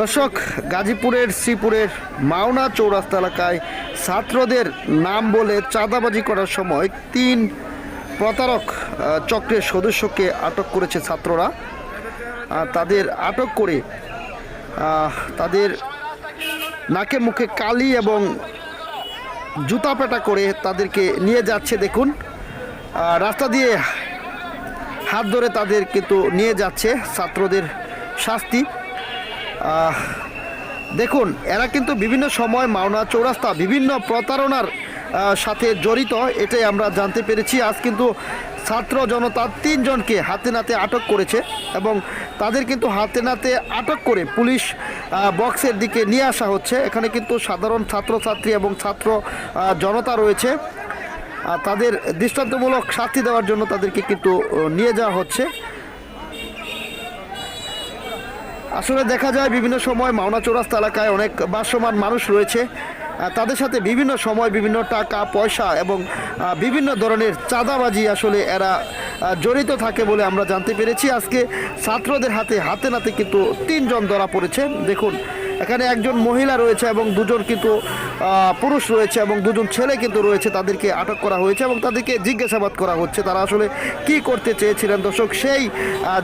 দর্শক, গাজীপুরের শ্রীপুরের মাওনা চৌরাস্তা এলাকায় ছাত্রদের নাম বলে চাঁদাবাজি করার সময় তিন প্রতারক চক্রের সদস্যকে আটক করেছে ছাত্ররা। তাদের আটক করে তাদের নাকে মুখে কালি এবং জুতা পেটা করে তাদেরকে নিয়ে যাচ্ছে দেখুন। রাস্তা দিয়ে হাত ধরে তাদের কিন্তু নিয়ে যাচ্ছে ছাত্রদের শাস্তি। দেখুন, এরা কিন্তু বিভিন্ন সময় মাওনা চৌরাস্তা, বিভিন্ন প্রতারণার সাথে জড়িত, এটাই আমরা জানতে পেরেছি। আজ কিন্তু ছাত্র জনতা তিনজনকে হাতে নাতে আটক করেছে এবং তাদের কিন্তু হাতে নাতে আটক করে পুলিশ বক্সের দিকে নিয়ে আসা হচ্ছে। এখানে কিন্তু সাধারণ ছাত্রছাত্রী এবং ছাত্র জনতা রয়েছে। তাদের দৃষ্টান্তমূলক শাস্তি দেওয়ার জন্য তাদেরকে কিন্তু নিয়ে যাওয়া হচ্ছে। আসলে দেখা যায় বিভিন্ন সময় মাওনা চৌরাস্তা এলাকায় অনেক বাসমান মানুষ রয়েছে। তাদের সাথে বিভিন্ন সময় বিভিন্ন টাকা, পয়সা এবং বিভিন্ন ধরনের চাঁদাবাজি আসলে এরা জড়িত থাকে বলে আমরা জানতে পেরেছি। আজকে ছাত্রদের হাতে হাতে নাতে কিন্তু তিনজন ধরা পড়েছে। দেখুন এখানে একজন মহিলা রয়েছে এবং দুজন কিন্তু পুরুষ রয়েছে এবং দুজন ছেলে কিন্তু রয়েছে তাদেরকে আটক করা হয়েছে এবং তাদেরকে জিজ্ঞাসাবাদ করা হচ্ছে। তারা আসলে কি করতে চেয়েছিলেন? দর্শক, সেই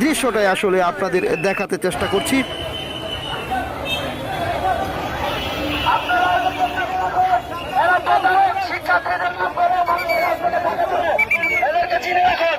দৃশ্যটাই আসলে আপনাদের দেখাতে চেষ্টা করছি। শিক্ষার্থীদের নাম বলে মানুষের রাজপথে থাকে বলে এদেরকে চিনে রাখুন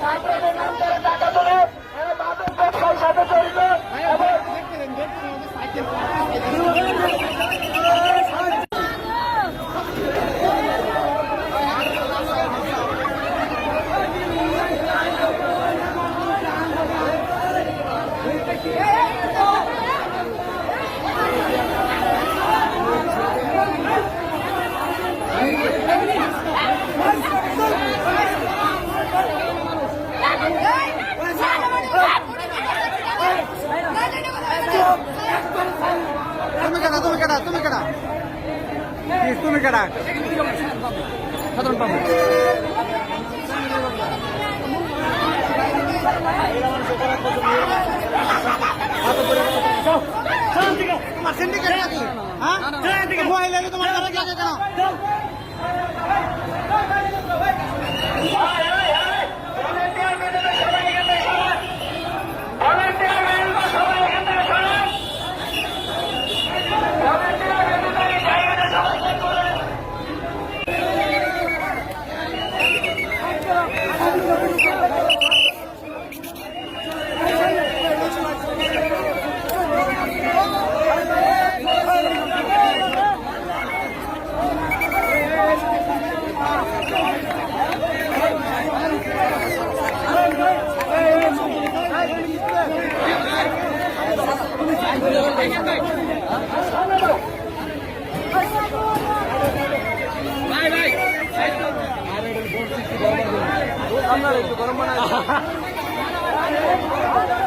ছাত্রদের নাম করে টাকা তোলে এরা মাদক ব্যবসার সাথে জড়িত এবং তুমি কেডা তুমি কেডা তুমি কেডা সাধারণ পাবো তোমার সিন্ডিকেট নাকি হ্যাঁ মহিলা তোমার কেন 何?